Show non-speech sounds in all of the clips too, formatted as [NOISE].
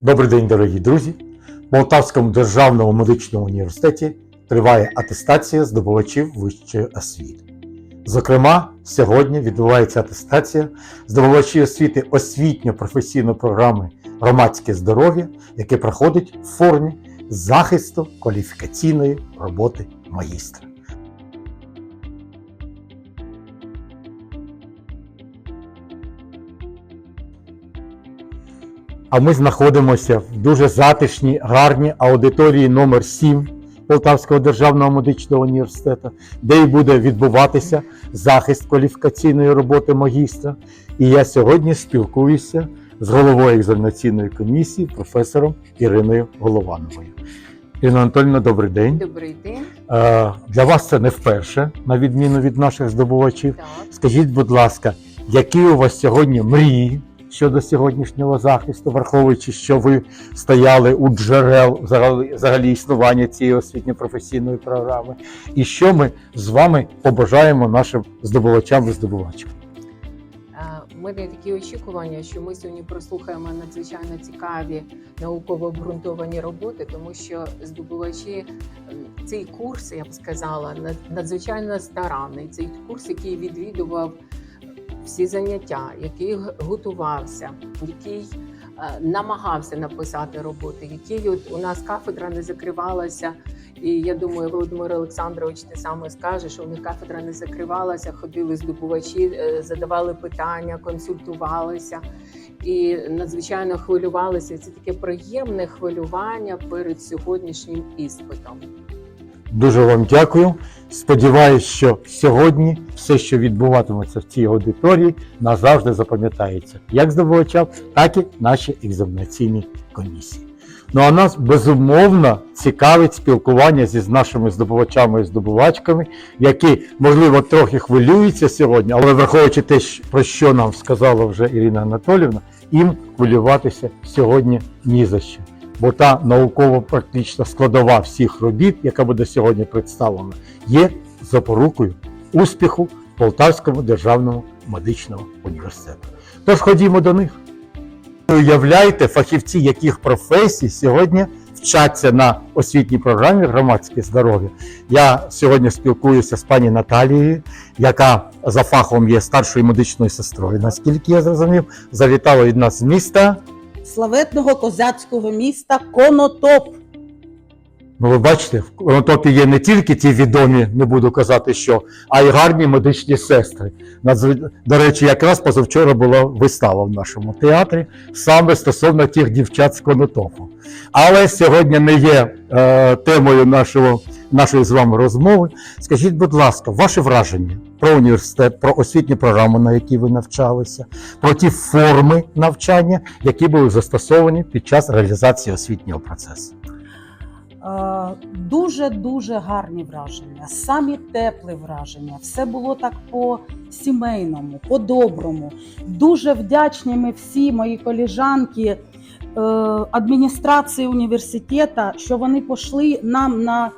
Добрий день, дорогі друзі! В Полтавському державному медичному університеті триває атестація здобувачів вищої освіти. Зокрема, сьогодні відбувається атестація здобувачів освіти освітньо-професійної програми Громадське здоров'я, яке проходить в формі захисту кваліфікаційної роботи магістра. А ми знаходимося в дуже затишній, гарній аудиторії номер 7 Полтавського державного медичного університету, де і буде відбуватися захист кваліфікаційної роботи магістра. І я сьогодні спілкуюся з головою екзаменаційної комісії, професором Іриною Головановою. Ірина Анатольовна, добрий день. Добрий день. Е, Для вас це не вперше, на відміну від наших здобувачів. Так. Скажіть, будь ласка, які у вас сьогодні мрії щодо сьогоднішнього захисту, враховуючи, що ви стояли у джерел взагалі, взагалі існування цієї освітньо-професійної програми, і що ми з вами побажаємо нашим здобувачам і здобувачам? Е, У мене такі очікування, що ми сьогодні прослухаємо надзвичайно цікаві науково обґрунтовані роботи, тому що здобувачі цей курс, я б сказала, над- надзвичайно старанний. Цей курс, який відвідував всі заняття, який готувався, який е, намагався написати роботи, який от у нас кафедра не закривалася. І я думаю, Володимир Олександрович те саме скаже, що у них кафедра не закривалася, ходили здобувачі, е, задавали питання, консультувалися і надзвичайно хвилювалися. Це таке приємне хвилювання перед сьогоднішнім іспитом. Дуже вам дякую. Сподіваюсь, що сьогодні все, що відбуватиметься в цій аудиторії, назавжди запам'ятається як здобувачам, так і нашій екзаменаційній комісії. Ну а нас безумовно цікавить спілкування зі нашими здобувачами і здобувачками, які, можливо, трохи хвилюються сьогодні, але враховуючи те, про що нам сказала вже Ірина Анатолівна, їм хвилюватися сьогодні ні за що бо та науково-практична складова всіх робіт, яка буде сьогодні представлена, є запорукою успіху Полтавському державному медичному університету. Тож ходімо до них. Уявляйте, фахівці яких професій сьогодні вчаться на освітній програмі громадське здоров'я. Я сьогодні спілкуюся з пані Наталією, яка за фахом є старшою медичною сестрою. Наскільки я зрозумів, завітала від нас з міста. Славетного козацького міста Конотоп. Ну, ви бачите, в Конотопі є не тільки ті відомі, не буду казати, що, а й гарні медичні сестри. До речі, якраз позавчора була вистава в нашому театрі саме стосовно тих дівчат з Конотопу. Але сьогодні не є е, темою нашого, нашої з вами розмови. Скажіть, будь ласка, ваше враження про університет, про освітню програму, на якій ви навчалися, про ті форми навчання, які були застосовані під час реалізації освітнього процесу. Дуже дуже гарні враження, самі теплі враження. Все було так по сімейному, по-доброму. Дуже вдячні ми всі мої коліжанки е, адміністрації університету, що вони пішли нам на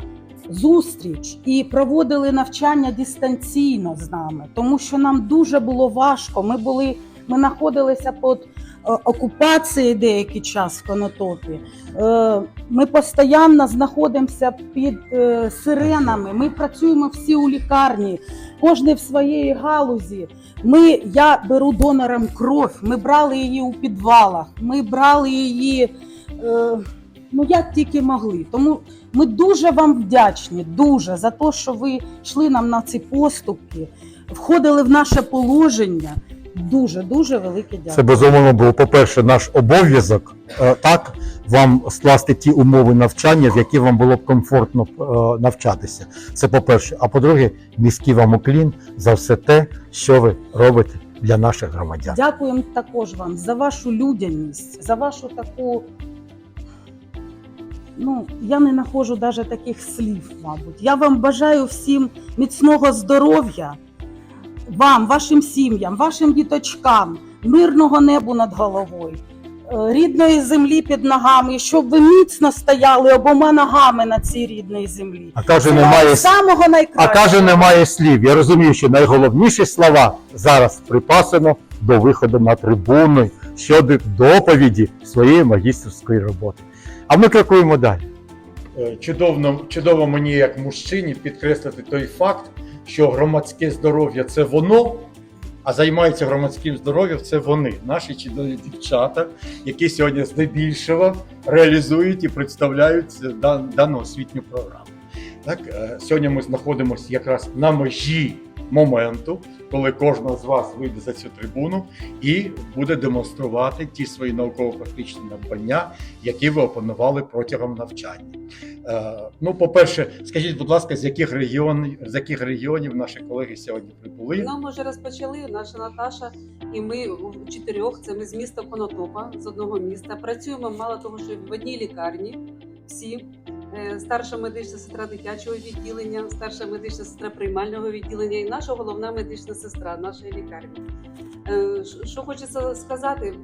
зустріч і проводили навчання дистанційно з нами, тому що нам дуже було важко. Ми були, ми знаходилися під е, окупацією деякий час в Конотопі. Е, Ми постійно знаходимося під е, сиренами. Ми працюємо всі у лікарні, кожен в своїй галузі. Ми, я беру донором кров. Ми брали її у підвалах. Ми брали її. Ну, як тільки могли. Тому ми дуже вам вдячні, дуже за те, що ви йшли нам на ці поступки, входили в наше положення. Дуже дуже велике дякую. Це безумовно був, по-перше, наш обов'язок е, так вам скласти ті умови навчання, в які вам було б комфортно е, навчатися. Це по-перше. А по-друге, низький вам уклін за все те, що ви робите для наших громадян. Дякуємо також вам за вашу людяність, за вашу таку. Ну, я не знаходжу навіть таких слів, мабуть. Я вам бажаю всім міцного здоров'я, вам, вашим сім'ям, вашим діточкам, мирного небу над головою, е, рідної землі під ногами, щоб ви міцно стояли обома ногами на цій рідній землі. А каже, немає самого а каже, немає слів. Я розумію, що найголовніші слова зараз припасено до виходу на трибуну, щодо доповіді своєї магістерської роботи. А ми крокуємо далі. Е, Чудово, чудово мені, як мужчині, підкреслити той факт, що громадське здоров'я це воно, а займаються громадським здоров'ям це вони, наші чудові дівчата, які сьогодні здебільшого реалізують і представляють дан- дану освітню програму. Так, е, сьогодні ми знаходимося якраз на межі моменту, коли кожного з вас вийде за цю трибуну і буде демонструвати ті свої науково-практичні надбання, які ви опанували протягом навчання. Е, Ну, по-перше, скажіть, будь ласка, з яких регіонів, з яких регіонів наші колеги сьогодні прибули? Ну, ми вже розпочали. Наша Наташа і ми у чотирьох. Це ми з міста Конотопа, з одного міста. Працюємо мало того, що в одній лікарні. Всі старша медична сестра дитячого відділення, старша медична сестра приймального відділення і наша головна медична сестра нашої лікарні. Е, Що хочеться сказати,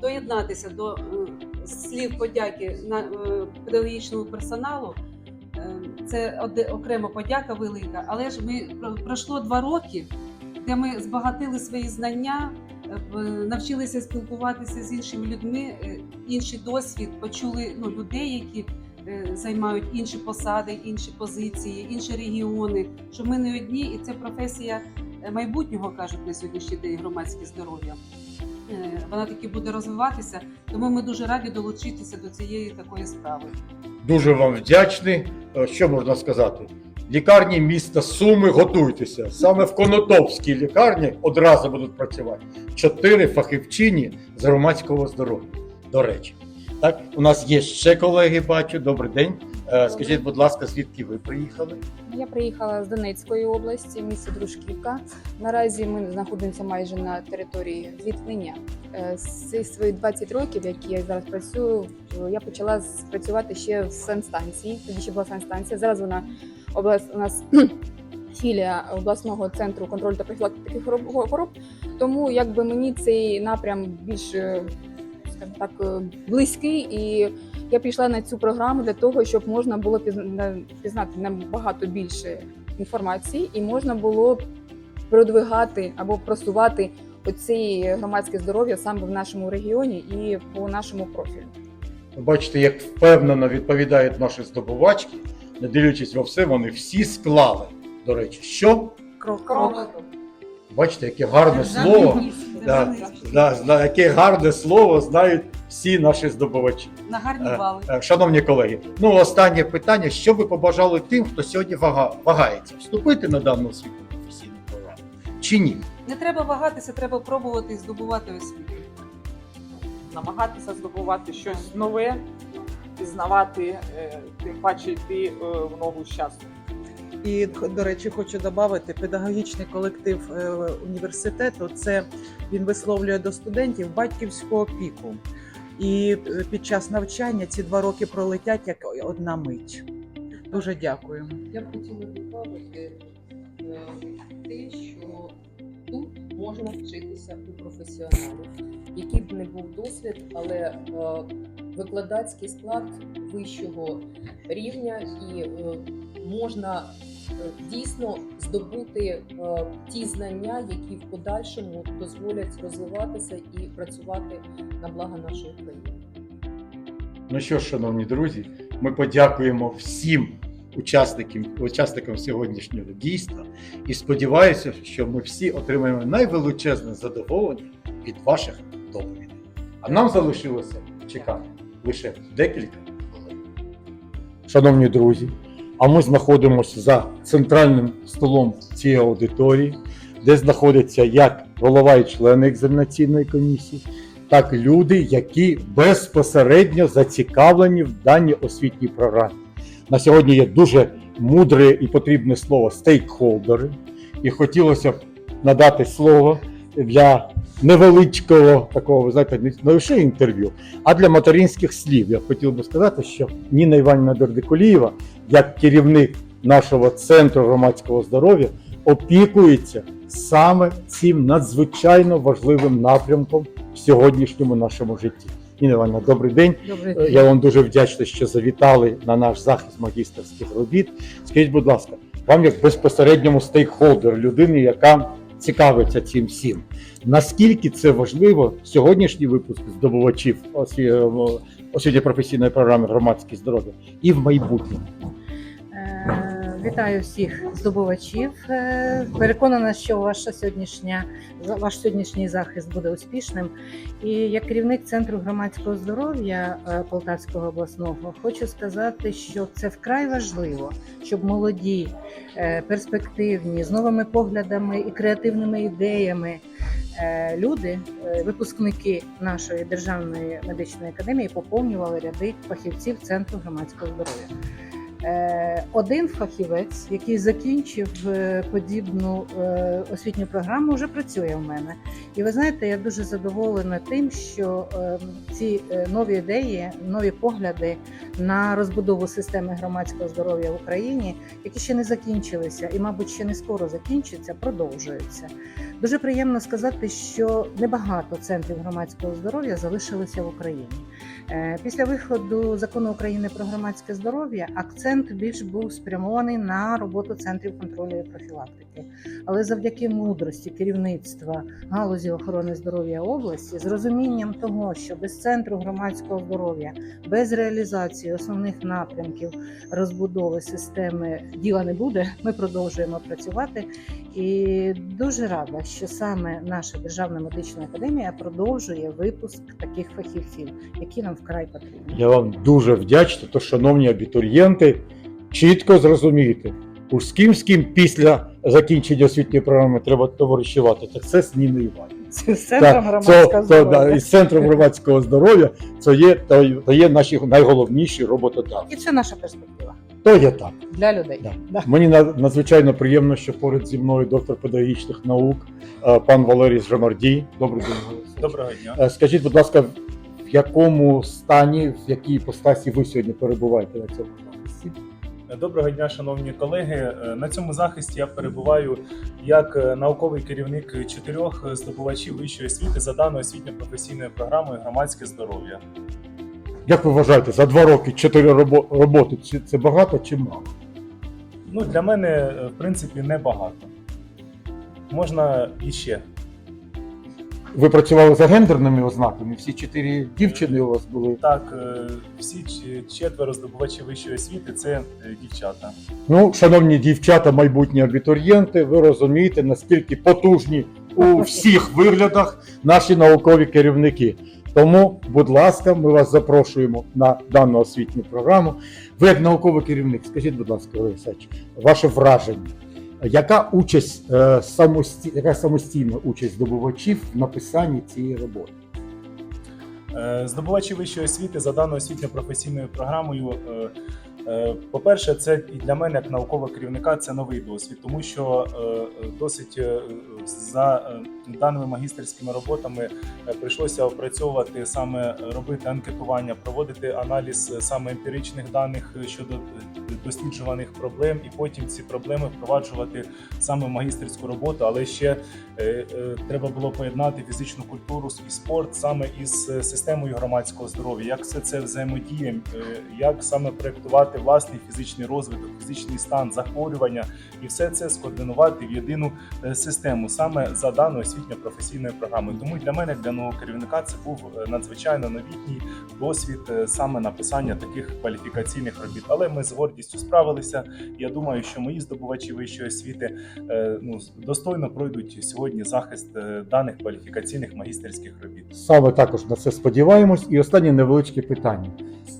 доєднатися до е, слів подяки на е, педагогічному персоналу. Е, Це окрема подяка велика, але ж ми пройшло два роки, де ми збагатили свої знання, е, навчилися спілкуватися з іншими людьми, е, інший досвід, почули ну, людей, які е, займають інші посади, інші позиції, інші регіони. Що ми не одні, і це професія е, майбутнього кажуть на сьогоднішній день громадське здоров'я. Е, Вона таки буде розвиватися, тому ми дуже раді долучитися до цієї такої справи. Дуже вам вдячний. Е, Що можна сказати? Лікарні міста Суми готуйтеся. Саме в Конотопській лікарні одразу будуть працювати чотири фахівчині з громадського здоров'я. До речі, так у нас є ще колеги. Бачу. Добрий день. Е, Скажіть, будь ласка, звідки ви приїхали? Я приїхала з Донецької області, місто Дружківка. Наразі ми знаходимося майже на території зіткнення. Е, З свої 20 років, які я зараз працюю, я почала працювати ще в санстанції. Тоді ще була санстанція. Зараз вона облас... у нас [CLEARS THROAT] філія обласного центру контролю та профілактики хвороб. Тому якби мені цей напрям більш е, скажімо так е, близький і я пішла на цю програму для того, щоб можна було пізнати набагато більше інформації, і можна було продвигати або просувати оці громадське здоров'я саме в нашому регіоні і по нашому профілю. Бачите, як впевнено відповідають наші здобувачки, не дивлячись во все, вони всі склали. До речі, що? Крок. Бачите, яке гарне слово. Да, да, да, яке гарне слово знають всі наші здобувачі. На гарні Е, бали. Е, Шановні колеги, ну останнє питання: що ви побажали тим, хто сьогодні вага, вагається, вступити на дану освітню професійну програму чи ні? Не треба вагатися, треба пробувати і здобувати освіту. намагатися здобувати щось нове, пізнавати, е, тим паче йти в ногу з часом. І до речі, хочу додати, педагогічний колектив е, університету це він висловлює до студентів батьківську опіку. І е, під час навчання ці два роки пролетять як одна мить. Дуже дякую. Я б хотіла додати е, можна вчитися у професіоналів, який б не був досвід, але е, викладацький склад вищого рівня і е, можна е, дійсно здобути ті знання, які в подальшому дозволять розвиватися і працювати на благо нашої країни. Ну що ж, шановні друзі, ми подякуємо всім учасникам, учасникам сьогоднішнього дійства і сподіваюся, що ми всі отримаємо найвеличезне задоволення від ваших доповідей. А нам залишилося чекати лише декілька хвилин. Шановні друзі, а ми знаходимося за центральним столом цієї аудиторії, де знаходяться як голова і члени екзаменаційної комісії, так люди, які безпосередньо зацікавлені в даній освітній програмі. На сьогодні є дуже мудре і потрібне слово стейкхолдери, і хотілося б надати слово для невеличкого такого, ви знаєте, не лише інтерв'ю, а для материнських слів. Я хотів би сказати, що Ніна Іванівна Дердикулієва, як керівник нашого центру громадського здоров'я, опікується саме цим надзвичайно важливим напрямком в сьогоднішньому нашому житті. Ніна Івановна, добрий день. Е, Я вам дуже вдячний, що завітали на наш захист магістерських робіт. Скажіть, будь ласка, вам як безпосередньому стейкхолдеру, людині, яка цікавиться цим всім. Наскільки це важливо сьогоднішній випуск здобувачів осві- освітньо-професійної програми громадське здоров'я і в майбутньому? Вітаю всіх здобувачів. Е, Переконана, що ваша сьогоднішня ваш сьогоднішній захист буде успішним. І як керівник центру громадського здоров'я е, Полтавського обласного хочу сказати, що це вкрай важливо, щоб молоді, е, перспективні, з новими поглядами і креативними ідеями люди, випускники нашої державної медичної академії, поповнювали ряди фахівців центру громадського здоров'я. Е, Один фахівець, який закінчив е, подібну е, освітню програму, вже працює в мене. І ви знаєте, я дуже задоволена тим, що ці нові ідеї, нові погляди на розбудову системи громадського здоров'я в Україні, які ще не закінчилися, і, мабуть, ще не скоро закінчаться, продовжуються. Дуже приємно сказати, що небагато центрів громадського здоров'я залишилися в Україні. Е, Після виходу закону України про громадське здоров'я акцент більш був спрямований на роботу центрів контролю і профілактики. Але завдяки мудрості керівництва галузі охорони здоров'я області, з розумінням того, що без центру громадського здоров'я, без реалізації основних напрямків розбудови системи діла не буде. Ми продовжуємо працювати. І дуже рада, що саме наша державна медична академія продовжує випуск таких фахівців, які нам вкрай потрібні. Я вам дуже вдячний, то, шановні абітурієнти, чітко зрозумієте, у з ким з ким після закінчення освітньої програми треба товаришувати, так це з Ніною Іванівною. Це з центром Так, громадського це, це, здоров'я. да, із центром громадського здоров'я це є, то, то є наші найголовніші роботодавці. І це наша перспектива То є так. для людей. Да. Да. Мені на- надзвичайно приємно, що поряд зі мною доктор педагогічних наук, е, пан Валерій Жамардій. Добрий день. Валерій. Доброго дня. Е, Скажіть, будь ласка, в якому стані, в якій іпостасі ви сьогодні перебуваєте на цьому захисті? Доброго дня, шановні колеги. Е, На цьому захисті я перебуваю як е, науковий керівник чотирьох здобувачів вищої освіти за даною освітньо-професійною програмою громадське здоров'я. Як ви вважаєте, за два роки чотири роботи чи це багато чи мало? Ну для мене е, в принципі небагато. Можна іще. Ви працювали за гендерними ознаками? Всі чотири дівчини у вас були. Так, е, всі ч- четверо здобувачів вищої освіти це е, дівчата. Ну, шановні дівчата, майбутні абітурієнти, ви розумієте, наскільки потужні у всіх виглядах наші наукові керівники. Тому, будь ласка, ми вас запрошуємо на дану освітню програму. Ви як науковий керівник, скажіть, будь ласка, Олег Сач, ваше враження. Яка участь е, самості... яка самостійна участь здобувачів в написанні цієї роботи? Е, Здобувачі вищої освіти за даною освітньо-професійною програмою. Е, По-перше, це і для мене, як наукового керівника, це новий досвід, тому що е, досить е, за даними магістерськими роботами прийшлося опрацьовувати саме робити анкетування, проводити аналіз саме емпіричних даних щодо досліджуваних проблем, і потім ці проблеми впроваджувати саме в магістерську роботу, але ще треба було поєднати фізичну культуру і спорт саме із системою громадського здоров'я. Як все це взаємодіє, як саме проєктувати власний фізичний розвиток, фізичний стан, захворювання, і все це скоординувати в єдину е, систему саме за даною освітньо-професійною програмою. Тому для мене, для нового керівника, це був е, надзвичайно новітній досвід е, саме написання таких кваліфікаційних робіт. Але ми з гордістю справилися. Я думаю, що мої здобувачі вищої освіти ну достойно пройдуть сьогодні захист даних кваліфікаційних магістерських робіт. Саме також на це сподіваємось. І останнє невеличке питання.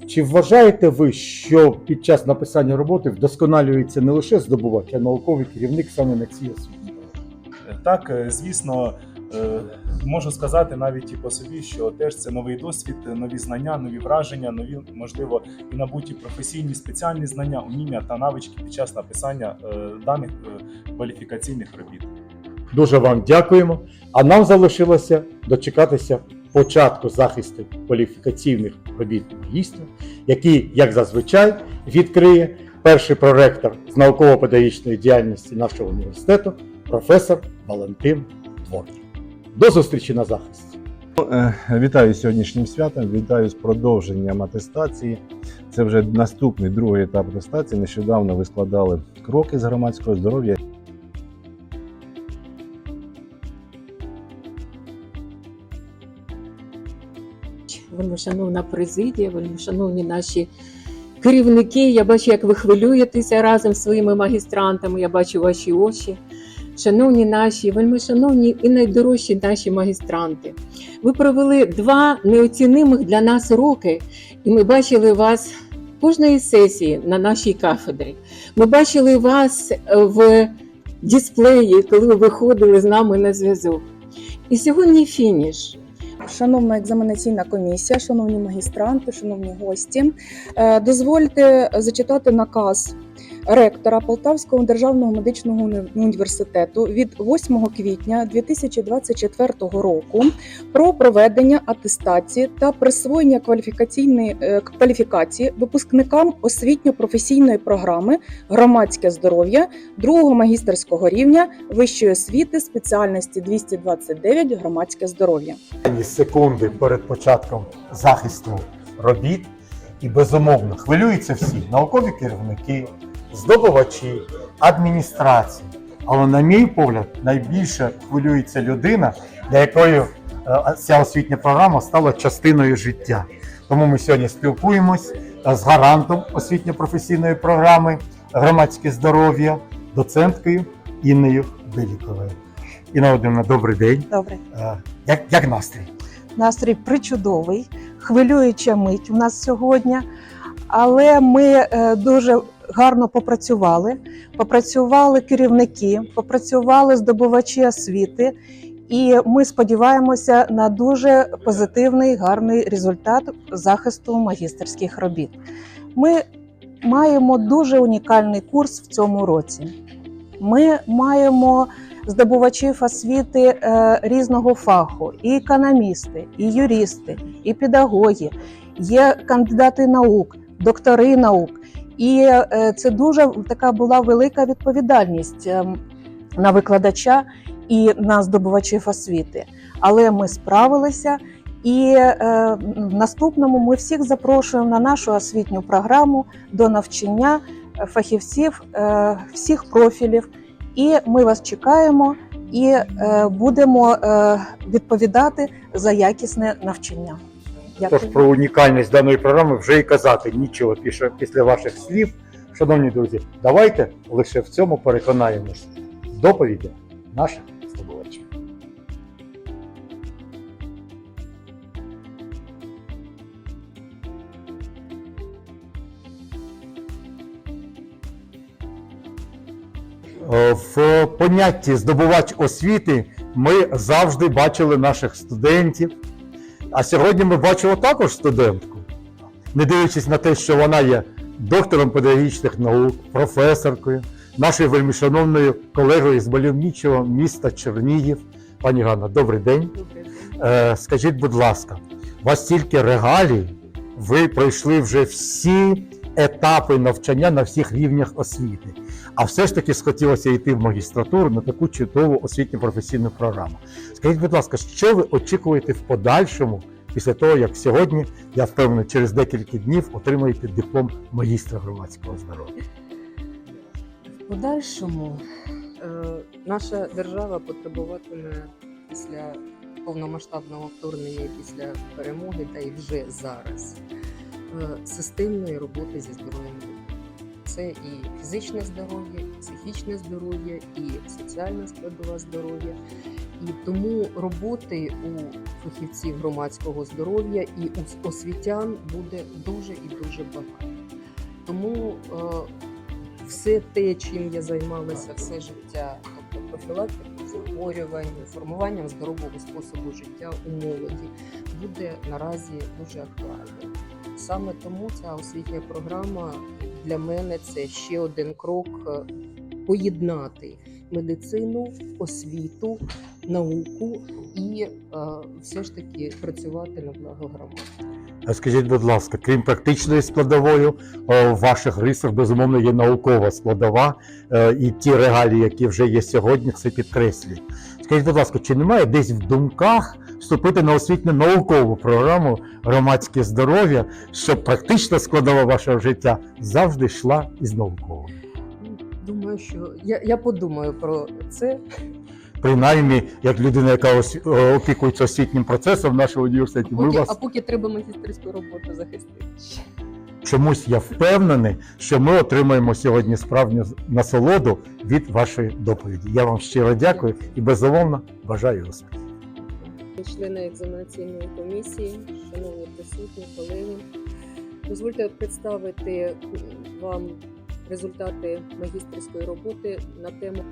Чи вважаєте ви, що під час написання роботи вдосконалюється не лише здобувач, а науковий керівник саме на цій освіті? Так, е, звісно, е, можу сказати навіть і по собі, що теж це новий досвід, нові знання, нові враження, нові, можливо, і набуті професійні спеціальні знання, уміння та навички під час написання е, даних кваліфікаційних робіт. Дуже вам дякуємо. А нам залишилося дочекатися початку захисту кваліфікаційних робіт магістрів, який, як зазвичай, відкриє перший проректор з науково-педагогічної діяльності нашого університету, професор Валентин Дворник. До зустрічі на захисті. Е, Вітаю сьогоднішнім святом. Вітаю з продовженням атестації. Це вже наступний другий етап атестації. Нещодавно ви складали кроки з громадського здоров'я. Вельмишановна президія, вельмишановні наші керівники. Я бачу, як ви хвилюєтеся разом з своїми магістрантами. Я бачу ваші очі. Шановні наші, вельмишановні і найдорожчі наші магістранти. Ви провели два неоцінимих для нас роки, і ми бачили вас кожної сесії на нашій кафедрі. Ми бачили вас е, в дисплеї, коли ви виходили з нами на зв'язок. І сьогодні фініш. Шановна екзаменаційна комісія, шановні магістранти, шановні гості, е, дозвольте зачитати наказ ректора Полтавського державного медичного університету від 8 квітня 2024 року про проведення атестації та присвоєння кваліфікаційної е, кваліфікації випускникам освітньо-професійної програми громадське здоров'я другого магістерського рівня вищої освіти спеціальності 229 громадське здоров'я. секунди перед початком захисту робіт. І безумовно хвилюються всі наукові керівники, здобувачі, адміністрації. Але, на мій погляд, найбільше хвилюється людина, для якої е, ця освітня програма стала частиною життя. Тому ми сьогодні спілкуємось е, з гарантом освітньо-професійної програми громадське здоров'я, доценткою Інною Беліковою. Інна Володимирівна, добрий день. Добре, Е, Як, як настрій? настрій причудовий, хвилююча мить у нас сьогодні, але ми дуже гарно попрацювали. Попрацювали керівники, попрацювали здобувачі освіти, і ми сподіваємося на дуже позитивний гарний результат захисту магістерських робіт. Ми маємо дуже унікальний курс в цьому році. Ми маємо здобувачів освіти е, різного фаху, і економісти, і юристи, і педагоги, є кандидати наук, доктори наук. І е, це дуже така була велика відповідальність е, на викладача і на здобувачів освіти. Але ми справилися. І е, в наступному ми всіх запрошуємо на нашу освітню програму до навчання фахівців е, всіх профілів. І ми вас чекаємо і е, будемо е, відповідати за якісне навчання. Тож про унікальність даної програми вже і казати нічого після, після ваших слів. Шановні друзі, давайте лише в цьому переконаємось в доповідях наших здобувачів. Е, В понятті здобувач освіти ми завжди бачили наших студентів. А сьогодні ми бачимо також студентку, не дивлячись на те, що вона є доктором педагогічних наук, професоркою, нашою вельмишановною колегою з мальовничого міста Чернігів. Пані Ганна, добрий день. Е, скажіть, будь ласка, у вас тільки регалії, ви пройшли вже всі етапи навчання на всіх рівнях освіти. А все ж таки схотілося йти в магістратуру на таку чудову освітньо професійну програму. Скажіть, будь ласка, що ви очікуєте в подальшому після того, як сьогодні, я впевнений, через декілька днів отримаєте диплом магістра громадського здоров'я? В подальшому е, наша держава потребуватиме після повномасштабного вторгнення і після перемоги, та й вже зараз е, системної роботи зі здоров'ям. Це і фізичне здоров'я, і психічне здоров'я, і соціальна складова здоров'я. І тому роботи у фахівців громадського здоров'я і у освітян буде дуже і дуже багато. Тому е, все те, чим я займалася все життя, тобто профілактикою захворювань, формуванням здорового способу життя у молоді, буде наразі дуже актуальним. Саме тому ця освітня програма для мене це ще один крок е, поєднати медицину, освіту, науку і е, все ж таки працювати на благо громади. Скажіть, будь ласка, крім практичної складової, е, в ваших рисах безумовно є наукова складова, е, і ті регалії, які вже є сьогодні, це підкреслюють. Скажіть, будь ласка, чи немає десь в думках вступити на освітню наукову програму громадське здоров'я, щоб практична складова вашого життя завжди йшла із науковою? Думаю, що я, я подумаю про це. принаймні, як людина, яка ос- е, опікується освітнім процесом в нашому університеті, ми Поки, вас а поки треба магістерську роботу захистити. Чомусь я впевнений, що ми отримаємо сьогодні справжню насолоду від вашої доповіді. Я вам щиро дякую і безумовно бажаю успіху. Члени екзаменаційної комісії, шановні присутні, колеги, дозвольте представити вам результати магістерської роботи на тему